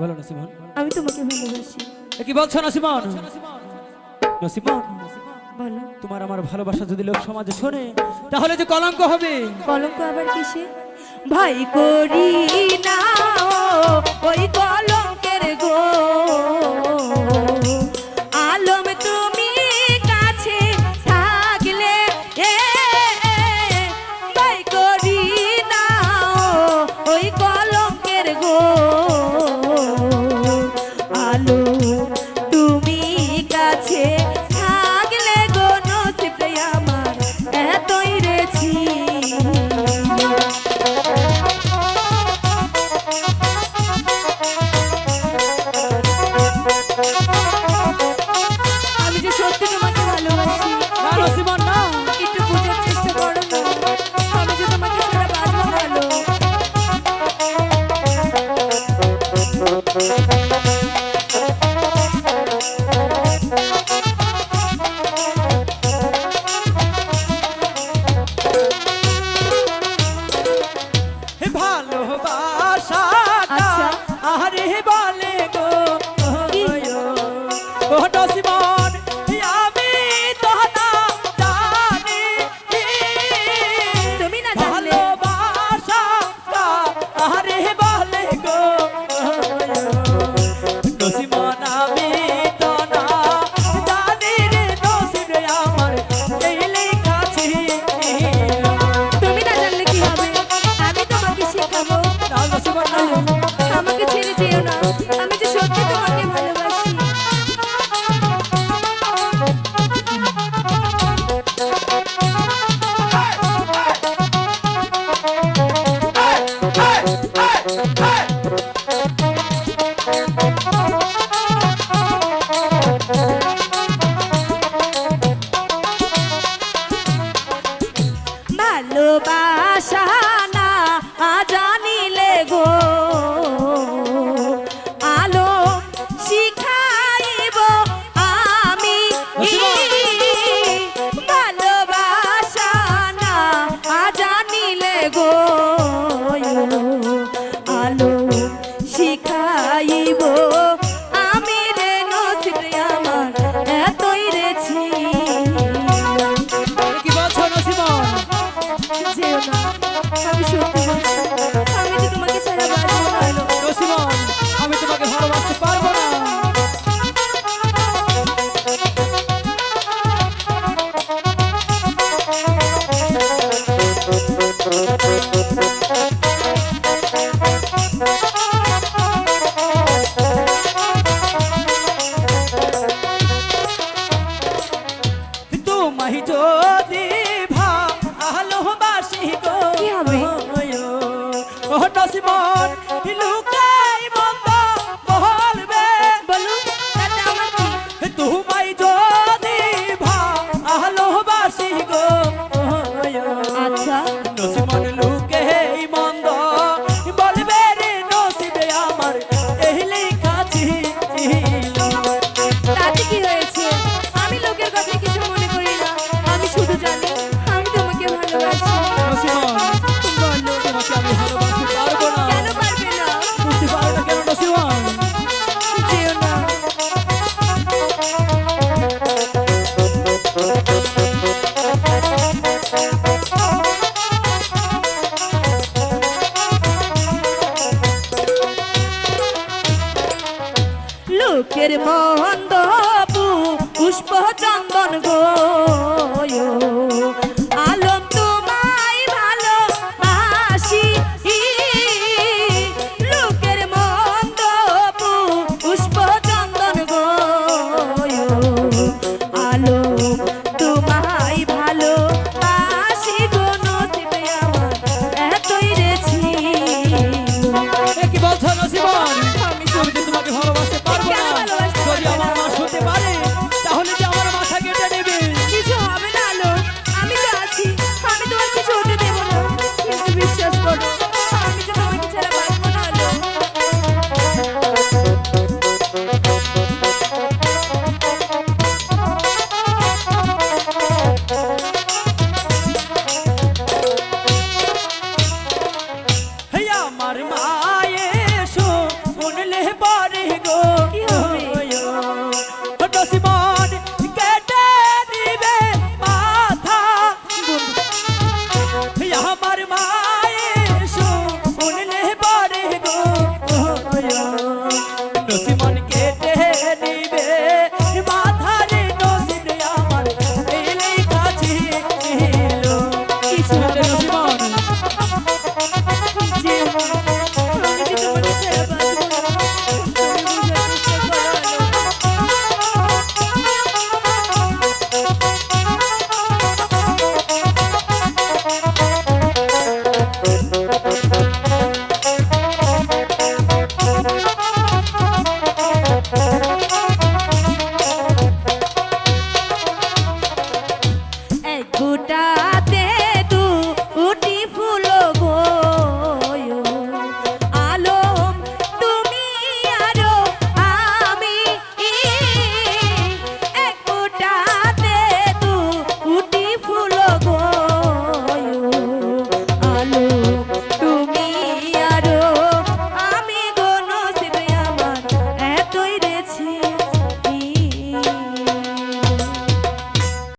বলো না সিমন। আমি তোমাকে ভালোবাসি। কি বলছো না সিমন? না সিমন। বলো। তোমার আমার ভালোবাসা যদি লোক সমাজে শোনে তাহলে যে কলঙ্ক হবে। কলঙ্ক আবার কিসে? ভাই করি না ওই কলঙ্ক you. তোমায় যদি ভালোবাসি গো। কি হবে? ও নসিবর লুক মুখের মন্দ পুষ্প চন্দন গো। আমার মা